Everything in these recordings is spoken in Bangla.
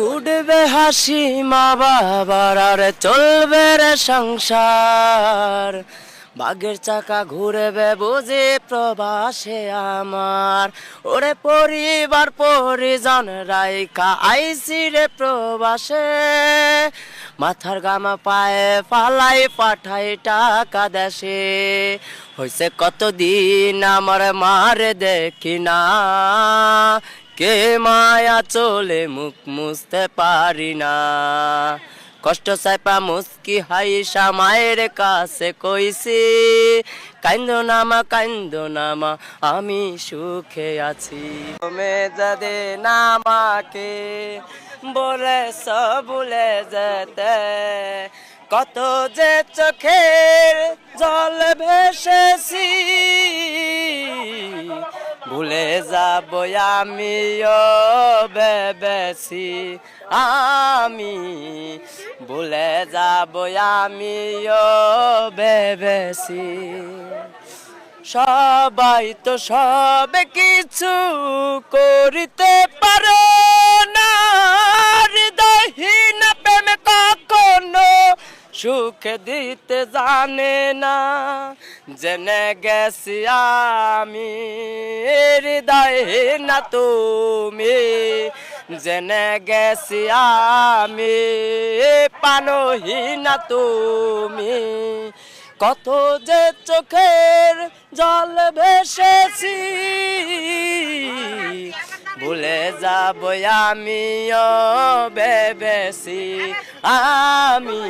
ফুটবে হাসি মা বাবার, আর চলবে রে সংসার। বাঘের চাকা ঘুরবে বুঝি প্রবাসে আমার। ওরে পরিবার, পরিজন রাইকা আইসি রে প্রবাসে। মাথার গামা পায়ে ফালাই পাঠাই টাকা দেশে। হইছে কতদিন আমার মারে দেখি না। কে মায়া চলে মুখ মুছতে পারি না। কষ্ট চাইপা মুস্কি হাইসা মায়ের কাছে কইছি, কাইন্দ নামা কাইন্দ নামা, আমি সুখে আছি। তুমি যদি নামাকে বলে সবুলে যেতে, কত যে চোখের জল ভেসেছি ভুলে যাব আমিও বেবেছি আমি ভুলে যাব আমিও বেবেছি সবাই তো সব কিছু করিতে পারো। সুখ দিতে জানে না, জেনে গেছি আমি, হৃদয় না তুমি। জেনে গেছি আমি পানহীন তুমি। কত যে চোখের জল ভেসেছি যাব আমিও বেবেছি আমি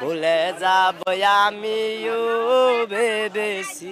ভুলে যাব আমিও বেবেছি